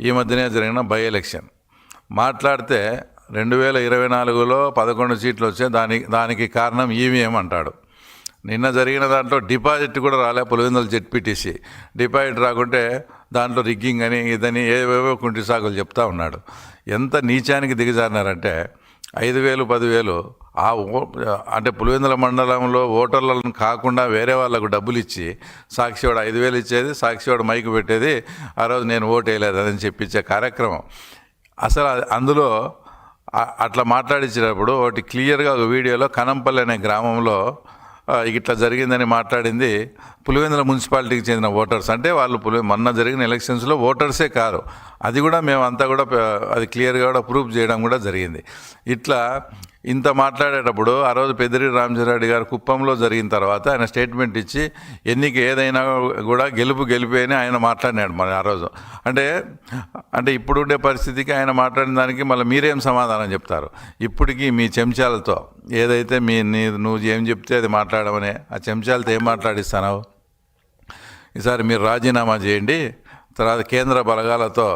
ఈ మధ్యనే జరిగిన బై ఎలక్షన్. మాట్లాడితే రెండు వేల ఇరవై నాలుగులో పదకొండు సీట్లు వచ్చాయి దానికి దానికి కారణం ఈవీఎం అంటాడు. నిన్న జరిగిన దాంట్లో డిపాజిట్ కూడా రాలే పులివెందులు జెడ్పీటీసీ. డిపాజిట్ రాకుంటే దాంట్లో రిగ్గింగ్ అని ఇదని ఏవేవో కుంటి సాగులు చెప్తా ఉన్నాడు. ఎంత నీచానికి దిగజారినారంటే ఐదు వేలు పదివేలు ఆ ఓ అంటే పులివెందుల మండలంలో ఓటర్లను కాకుండా వేరే వాళ్ళకు డబ్బులు ఇచ్చి సాక్షివాడు ఐదు వేలు ఇచ్చేది సాక్షివాడు మైకు పెట్టేది ఆ రోజు నేను ఓటు వేయలేదు అని చెప్పించే కార్యక్రమం. అసలు అందులో అట్లా మాట్లాడించినప్పుడు ఒకటి క్లియర్గా ఒక వీడియోలో కనంపల్లి అనే గ్రామంలో ఇట్లా జరిగిందని మాట్లాడింది పులివెందుల మున్సిపాలిటీకి చెందిన ఓటర్స్. అంటే వాళ్ళు పులి మొన్న జరిగిన ఎలక్షన్స్లో ఓటర్సే కారు. అది కూడా మేమంతా కూడా అది క్లియర్గా కూడా ప్రూఫ్ చేయడం కూడా జరిగింది. ఇట్లా ఇంత మాట్లాడేటప్పుడు ఆ రోజు పెద్దిరెడ్డి రామచంద్రరెడ్డి గారు కుప్పంలో జరిగిన తర్వాత ఆయన స్టేట్మెంట్ ఇచ్చి ఎన్నిక ఏదైనా కూడా గెలుపు గెలిపే అని ఆయన మాట్లాడినాడు మరి ఆ రోజు. అంటే అంటే ఇప్పుడుండే పరిస్థితికి ఆయన మాట్లాడిన దానికి మళ్ళీ మీరేం సమాధానం చెప్తారు? ఇప్పటికీ మీ చెంచాలతో ఏదైతే మీ నీ నువ్వు ఏం చెప్తే అది మాట్లాడమనే ఆ చెంచాలతో ఏం మాట్లాడిస్తున్నావు ఈసారి మీరు రాజీనామా చేయండి తర్వాత కేంద్ర బలగాలతో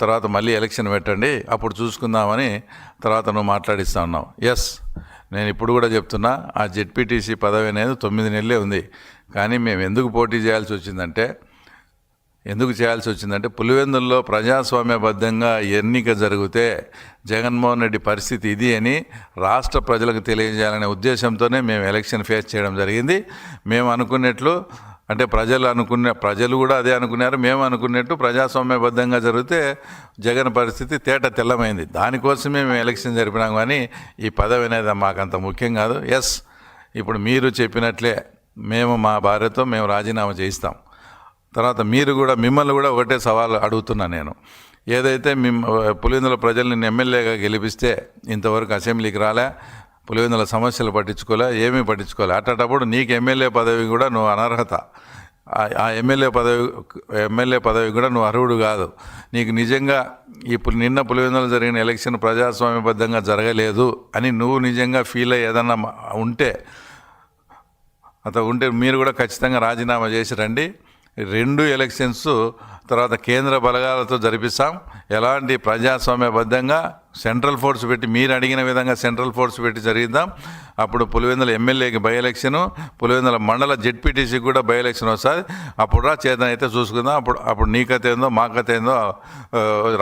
తర్వాత మళ్ళీ ఎలక్షన్ పెట్టండి అప్పుడు చూసుకుందామని తర్వాత నువ్వు మాట్లాడిస్తా ఉన్నావు. ఎస్ నేను ఇప్పుడు కూడా చెప్తున్నా ఆ జెడ్పీటీసీ పదవి అనేది తొమ్మిది నెలలే ఉంది. కానీ మేము ఎందుకు పోటీ చేయాల్సి వచ్చిందంటే ఎందుకు చేయాల్సి వచ్చిందంటే పులివెందుల్లో ప్రజాస్వామ్యబద్ధంగా ఎన్నిక జరిగితే జగన్మోహన్ రెడ్డి పరిస్థితి ఇది అని రాష్ట్ర ప్రజలకు తెలియజేయాలనే ఉద్దేశంతోనే మేము ఎలక్షన్ ఫేస్ చేయడం జరిగింది. మేము అనుకున్నట్లు అంటే ప్రజలు అనుకున్న ప్రజలు కూడా అదే అనుకున్నారు మేము అనుకున్నట్టు ప్రజాస్వామ్యబద్ధంగా జరిగితే జగన్ పరిస్థితి తేట తెల్లమైంది. దానికోసమే మేము ఎలక్షన్ జరిపినాం కానీ ఈ పదవి అనేది మాకంత ముఖ్యం కాదు. ఎస్ ఇప్పుడు మీరు చెప్పినట్లే మేము మా భార్యతో మేము రాజీనామా చేయిస్తాం. తర్వాత మీరు కూడా మిమ్మల్ని కూడా ఒకటే సవాల్ అడుగుతున్నా నేను. ఏదైతే మిమ్ పులిందుల ప్రజలు నిన్ను ఎమ్మెల్యేగా గెలిపిస్తే ఇంతవరకు అసెంబ్లీకి రాలే. పులివెందుల సమస్యలు పట్టించుకోలే ఏమీ పట్టించుకోలే. అట్టేటప్పుడు నీకు ఎమ్మెల్యే పదవి కూడా నువ్వు అనర్హత. ఆ- ఎమ్మెల్యే పదవి ఎమ్మెల్యే పదవి కూడా నువ్వు అర్హుడు కాదు. నీకు నిజంగా ఇప్పుడు నిన్న పులివెందులు జరిగిన ఎలక్షన్ ప్రజాస్వామ్యబద్ధంగా జరగలేదు అని నువ్వు నిజంగా ఫీల్ అయ్యి ఏదన్నా ఉంటే అత ఉంటే మీరు కూడా ఖచ్చితంగా రాజీనామా చేసి రండి. రెండు ఎలక్షన్స్ తర్వాత కేంద్ర బలగాలతో జరిపిస్తాం. ఎలాంటి ప్రజాస్వామ్యబద్ధంగా సెంట్రల్ ఫోర్స్ పెట్టి మీరు అడిగిన విధంగా సెంట్రల్ ఫోర్స్ పెట్టి జరిగిద్దాం. అప్పుడు పులివెందుల ఎమ్మెల్యేకి బై ఎలక్షను పులివెందుల మండల జెడ్పీటీసీకి కూడా బై ఎలక్షన్ వస్తుంది. అప్పుడు రా చేతన అయితే చూసుకుందాం. అప్పుడు అప్పుడు నీ కథ ఏందో మా కథ ఏందో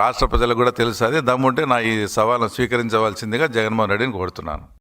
రాష్ట్ర ప్రజలకు కూడా తెలుస్తుంది. దమ్ముంటే నా ఈ సవాల్ను స్వీకరించవలసిందిగా జగన్మోహన్ రెడ్డిని కోరుతున్నాను.